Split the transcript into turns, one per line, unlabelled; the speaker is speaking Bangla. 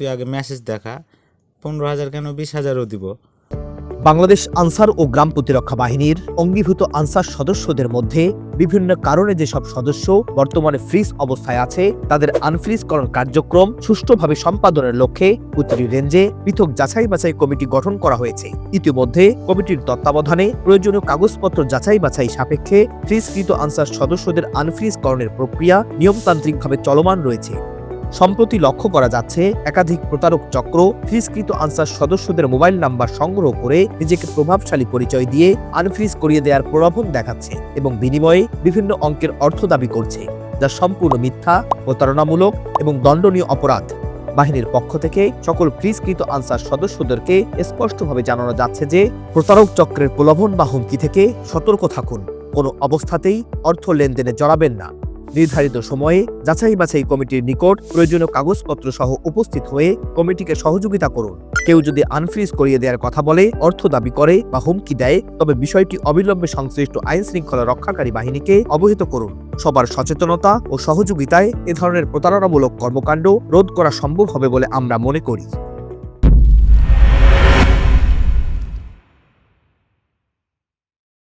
তুই আগে মেসেজ দেখা। পনেরো হাজার কেন, বিশ হাজারও দিব।
বাংলাদেশ আনসার ও গ্রাম প্রতিরক্ষা বাহিনীর অঙ্গীভূত আনসার সদস্যদের মধ্যে বিভিন্ন কারণে যেসব সদস্য বর্তমানে ফ্রিজ অবস্থায় আছে, তাদের আনফ্রিজকরণ কার্যক্রম সুষ্ঠুভাবে সম্পাদনের লক্ষ্যে প্রতিটি রেঞ্জে পৃথক যাচাই বাছাই কমিটি গঠন করা হয়েছে। ইতিমধ্যে কমিটির তত্ত্বাবধানে প্রয়োজনীয় কাগজপত্র যাচাই বাছাই সাপেক্ষে ফ্রিজকৃত আনসার সদস্যদের আনফ্রিজকরণের প্রক্রিয়া নিয়মতান্ত্রিকভাবে চলমান রয়েছে। সম্প্রতি লক্ষ্য করা যাচ্ছে, একাধিক প্রতারক চক্র ফ্রিজকৃত আনসার সদস্যদের মোবাইল নাম্বার সংগ্রহ করে নিজেকে প্রভাবশালী পরিচয় দিয়ে আনফ্রিজ করিয়ে দেওয়ার প্রলোভন দেখাচ্ছে এবং বিনিময়ে বিভিন্ন অঙ্কের অর্থ দাবি করছে, যা সম্পূর্ণ মিথ্যা, প্রতারণামূলক এবং দণ্ডনীয় অপরাধ। বাহিনীর পক্ষ থেকে সকল ফ্রিজকৃত আনসার সদস্যদেরকে স্পষ্টভাবে জানানো যাচ্ছে যে, প্রতারক চক্রের প্রলোভন বা হুমকি থেকে সতর্ক থাকুন। কোনো অবস্থাতেই অর্থ লেনদেনে জড়াবেন না। নির্ধারিত সময়ে যাচাই বাছাই কমিটির নিকট প্রয়োজনীয় কাগজপত্র সহ উপস্থিত হয়ে কমিটিকে সহযোগিতা করুন। কেউ যদি আনফ্রিজ করিয়ে দেওয়ার কথা বলে, অর্থ দাবি করে বা হুমকি দেয়, তবে বিষয়টি অবিলম্বে সংশ্লিষ্ট আইন শৃঙ্খলা রক্ষাকারী বাহিনীকে অবহিত করুন। সবার সচেতনতা ও সহযোগিতায় এ ধরনের প্রতারণামূলক কর্মকাণ্ড রোধ করা সম্ভব হবে বলে আমরা মনে করি।